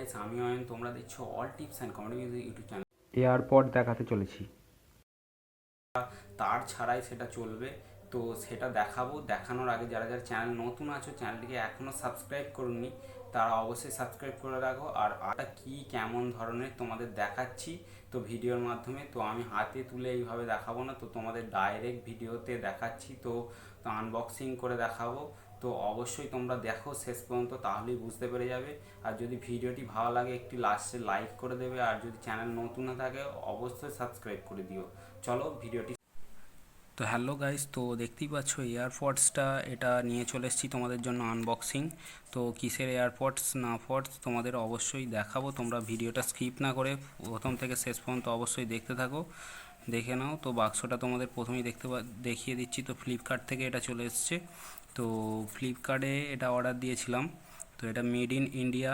Guys আমি অয়ন তোমরা দেখছ all tips and comedy music YouTube channel airpod দেখাতে চলেছি। তার ছাড়াই সেটা চলবে। তো সেটা দেখাবো। দেখানোর আগে যারা যারা চ্যানেল নতুন আছো চ্যানেলটিকে এখনও সাবস্ক্রাইব করুননি তারা অবশ্যই সাবস্ক্রাইব করে রাখো। আর আটা কি কেমন ধরনের তোমাদের দেখাচ্ছি তো ভিডিওর মাধ্যমে তো আমি হাতে তুলে এইভাবে দেখাবো না তো তোমাদের ডাইরেক্ট ভিডিওতে দেখাচ্ছি তো আনবক্সিং করে দেখাবো। তো অবশ্যই তোমরা দেখো শেষ পর্যন্ত, তাহলেই বুঝতে পেরে যাবে। আর যদি ভিডিওটি ভালো লাগে, একটি লাস্টে লাইক করে দেবে। আর যদি চ্যানেল নতুন না থাকে, অবশ্যই সাবস্ক্রাইব করে দিও। চলো ভিডিওটি তো হ্যালো গাইস, তো দেখতেই পাচ্ছ এয়ারপডসটা, এটা নিয়ে চলে এসেছি তোমাদের জন্য আনবক্সিং। তো কিসের এয়ারপডস না পডস, তোমাদের অবশ্যই দেখাবো। তোমরা ভিডিওটা স্কিপ না করে প্রথম থেকে শেষ পর্যন্ত অবশ্যই দেখতে থাকো। দেখে নাও। তো বাক্সটা তোমাদের প্রথমেই দেখতে দেখিয়ে দিচ্ছি। তো ফ্লিপকার্ট থেকে এটা চলে এসছে। তো ফ্লিপকার্টে এটা অর্ডার দিয়েছিলাম। তো এটা made in India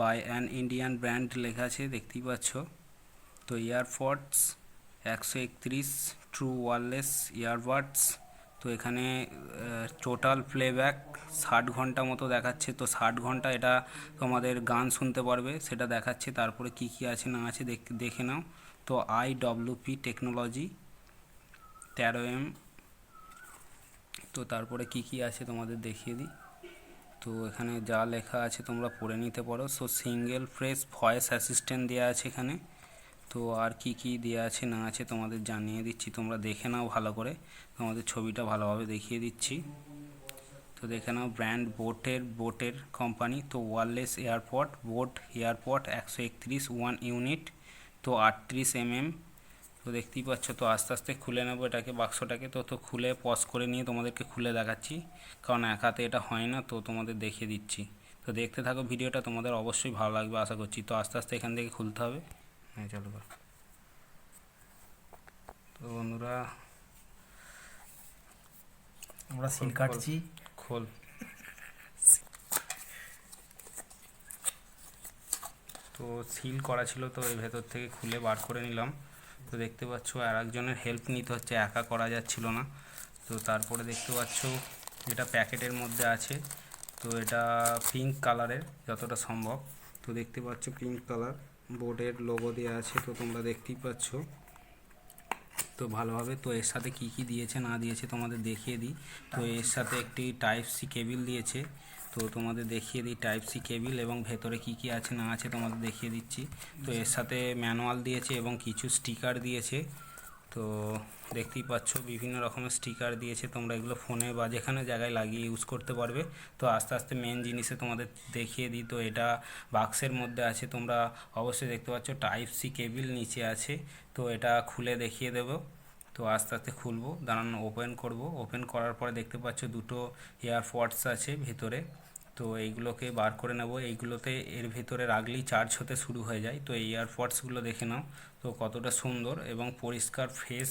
by an Indian brand লেখা আছে, দেখতেই পাচ্ছ। তো ইয়ারপডস একশো একত্রিশ ট্রু ওয়ারলেস ইয়ারবাডস তো এখানে টোটাল প্লেব্যাক ষাট ঘণ্টা মতো দেখাচ্ছে। তো ষাট ঘণ্টা এটা তোমাদের গান শুনতে পারবে, সেটা দেখাচ্ছে। তারপরে কি কি আছে না আছে দেখে নাও। তো আই ডব্লিউপি টেকনোলজি তেরো এম, তো তারপরে কি কি আছে তোমাদের দেখিয়ে দিই। তো এখানে যা লেখা আছে তোমরা পড়ে নিতে পারো। So single fresh voice assistant দেওয়া আছে এখানে। তো আর কি কি দেওয়া আছে না আছে তোমাদের জানিয়ে দিচ্ছি। তোমরা দেখে নাও ভালো করে। তোমাদের ছবিটা ভালোভাবে দেখিয়ে দিচ্ছি। তো দেখে নাও ব্র্যান্ড বোটের বোটের কোম্পানি তো ওয়ারলেস এয়ারপড বোট এয়ারপড একশো একত্রিশ ওয়ান ইউনিট তো আটত্রিশ এমএম। তো দেখতেই পাচ্ছ তো আস্তে আস্তে খুলে নেব এটাকে বাক্সটাকে। তো তো খুলে পজ করে নিয়ে তোমাদেরকে খুলে দেখাচ্ছি। কারণ এক হাতে এটা হয় না তো তোমাদের দেখিয়ে দিচ্ছি। তো দেখতে থাকো ভিডিওটা তোমাদের অবশ্যই ভালো লাগবে আশা করছি। তো আস্তে আস্তে এখান থেকে খুলতে হবে। হ্যাঁ চলো। তো বন্ধুরা আমরা সিল কাটছি। খোল। তো সিল করা ছিল, তো এর ভেতর থেকে খুলে বার করে নিলাম। তো দেখতে পাচ্ছ, আর একজনের হেল্প নিতে হচ্ছে, একা করা যাচ্ছিল না। তো তারপরে দেখতে পাচ্ছ, এটা প্যাকেটের মধ্যে আছে। তো এটা পিঙ্ক কালারের যতটা সম্ভব। তো দেখতে পাচ্ছ পিঙ্ক কালার বোর্ডের লোগো দেওয়া আছে, তো তোমরা দেখতেই পাচ্ছ। তো ভালোভাবে, তো এর সাথে কি কি দিয়েছে, না দিয়েছে তোমাদের দেখিয়ে দিই। তো এর সাথে একটি টাইপ সি কেবিল দিয়েছে। তো তোমাদের দেখিয়ে দিই টাইপ সি কেবিল এবং ভেতরে কি কি আছে না আছে তোমাদের দেখিয়ে দিচ্ছি। তো এর সাথে ম্যানুয়াল দিয়েছে এবং কিছু স্টিকার দিয়েছে। তো দেখতেই পাচ্ছ বিভিন্ন রকমের স্টিকার দিয়েছে। তোমরা এগুলো ফোনে বা যেখানে জায়গায় লাগিয়ে ইউজ করতে পারবে। তো আস্তে আস্তে মেন জিনিসে তোমাদের দেখিয়ে দিই। তো এটা বাক্সের মধ্যে আছে। তোমরা অবশ্যই দেখতে পাচ্ছ টাইপ সি কেবিল নিচে আছে। তো এটা খুলে দেখিয়ে দেবো। তো আস্তে আস্তে খুলবো, দাঁড়ান ওপেন করব। ওপেন করার পরে দেখতে পাচ্ছ দুটো এয়ারপডস আছে ভেতরে। তো এইগুলোকে বার করে নেব। এইগুলোতে এর ভেতরে রাখলেই চার্জ হতে শুরু হয়ে যায়। তো এই এয়ারপডসগুলো দেখে নাও। তো কতটা সুন্দর এবং পরিষ্কার ফ্রেশ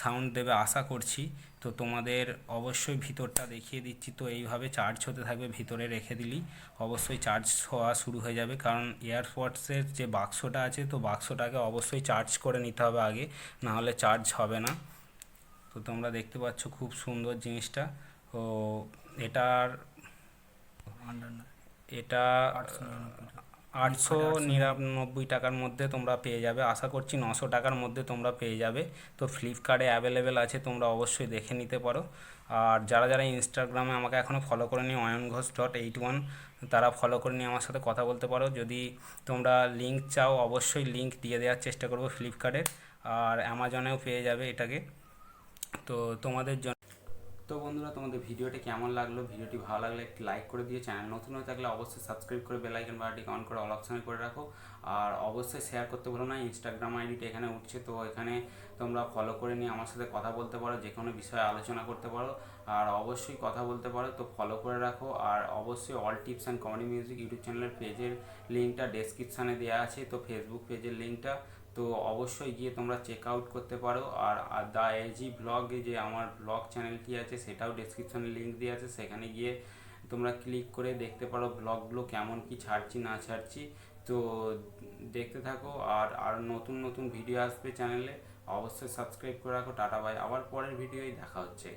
সাউন্ড দেবে আশা করছি। তো তোমাদের অবশ্যই ভিতরটা দেখিয়ে দিচ্ছি। তো এইভাবে চার্জ হতে থাকবে ভিতরে রেখে দিলেই অবশ্যই চার্জ হওয়া শুরু হয়ে যাবে। কারণ এয়ারপডসের যে বাক্সটা আছে তো বাক্সটাকে অবশ্যই চার্জ করে নিতে হবে আগে। না হলে চার্জ হবে না। তো তোমরা দেখতে পাচ্ছ খুব সুন্দর জিনিসটা। তো এটার এটা আটশো নিরানব্বই টাকার মধ্যে তোমরা পেয়ে যাবে। আশা করছি নশো টাকার মধ্যে তোমরা পেয়ে যাবে। তো ফ্লিপকার্টে অ্যাভেলেবেল আছে তোমরা অবশ্যই দেখে নিতে পারো। আর যারা যারা ইনস্টাগ্রামে আমাকে এখনও ফলো করে নি Ayan Ghosh dot eight one তারা ফলো করে নিয়ে আমার সাথে কথা বলতে পারো। যদি তোমরা লিঙ্ক চাও অবশ্যই লিঙ্ক দিয়ে দেওয়ার চেষ্টা করব ফ্লিপকার্টের। আর অ্যামাজনেও পেয়ে যাবে এটাকে। তো তোমাদের জন্য তো বন্ধুরা, তোমাদের ভিডিওটি কেমন লাগল? ভিডিওটি ভালো লাগলে একটি লাইক করে দিও। চ্যানেল নতুন হয়ে থাকলে অবশ্যই সাবস্ক্রাইব করে বেল আইকন বাটনটি অন করে অল অপশনে করে রাখো। আর অবশ্যই শেয়ার করতে ভুলো না ইনস্টাগ্রাম আইডিটা এখানে উঠছে। তো এখানে তোমরা ফলো করে নিয়ে আমার সাথে কথা বলতে পারো, যে কোনো বিষয়ে আলোচনা করতে পারো। আর অবশ্যই কথা বলতে পারো, তো ফলো করে রাখো। আর অবশ্যই all tips and comedy music YouTube চ্যানেলের পেজের লিঙ্কটা ডেসক্রিপশানে দেওয়া আছে। তো ফেসবুক পেজের লিঙ্কটা তো অবশ্যই গিয়ে তোমরা চেক আউট করতে পারো। আর দ্য এজি ব্লগে যে আমার ব্লগ চ্যানেলটি আছে, সেটাও ডেসক্রিপশনে লিঙ্ক দেওয়া আছে। সেখানে গিয়ে তোমরা ক্লিক করে দেখতে পারো ব্লগগুলো কেমন, কি ছাড়ছি, না ছাড়ছি। তো দেখতে থাকো। আর আর নতুন নতুন ভিডিও আসবে চ্যানেলে অবশ্যই সাবস্ক্রাইব করে রাখো। টাটা বাই আবার পরের ভিডিওই দেখা হচ্ছে।